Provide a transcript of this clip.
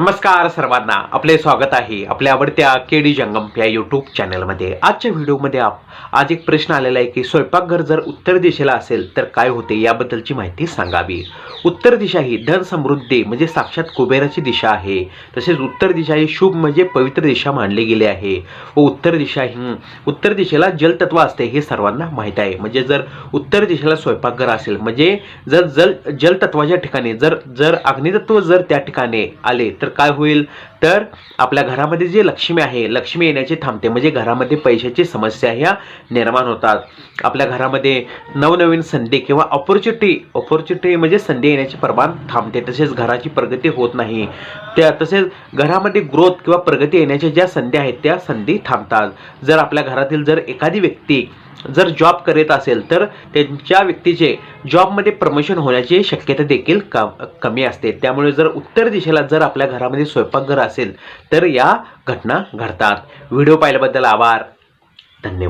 नमस्कार सर्वांना. आपले स्वागत आहे आपल्या आवडत्या के डी जंगम या यूट्यूब चॅनलमध्ये आजच्या व्हिडिओमध्ये आप आज एक प्रश्न आलेला आहे की स्वयंपाकघर जर उत्तर दिशेला असेल तर काय होते याबद्दलची माहिती सांगावी. उत्तर दिशा ही धन समृद्धी म्हणजे साक्षात कुबेराची दिशा आहे. तसेच उत्तर दिशा ही शुभ म्हणजे पवित्र दिशा मानली गेली आहे. व उत्तर दिशा ही उत्तर दिशेला जलतत्व असते हे सर्वांना माहीत आहे. म्हणजे जर उत्तर दिशेला स्वयंपाकघर असेल म्हणजे जर जल जलतत्वाच्या ठिकाणी जर जर अग्नितत्व जर त्या ठिकाणी आले तर काय होईल? तर आपल्या घरामध्ये जे लक्ष्मी आहे लक्ष्मी येण्याची थांबते. म्हणजे घरामध्ये पैशाची समस्या ह्या निर्माण होतात. आपल्या घरामध्ये नवनवीन संधी किंवा ऑपॉर्च्युनिटी ऑपॉर्च्युनिटी म्हणजे संधी येण्याचे प्रमाण थांबते. तसेच घराची प्रगती होत नाही. त्या तसेच घरामध्ये ग्रोथ किंवा प्रगती येण्याच्या ज्या संधी आहेत त्या संधी थांबतात. जर आपल्या घरातील जर एखादी व्यक्ती जर जॉब करीत असेल तर त्यांच्या व्यक्तीचे जॉबमध्ये प्रमोशन होण्याची शक्यता देखील का कमी असते. त्यामुळे जर उत्तर दिशेला जर आपल्या घरामध्ये स्वयंपाकघर असेल तर या घटना घडतात. व्हिडिओ पाहिल्याबद्दल आभार. धन्यवाद.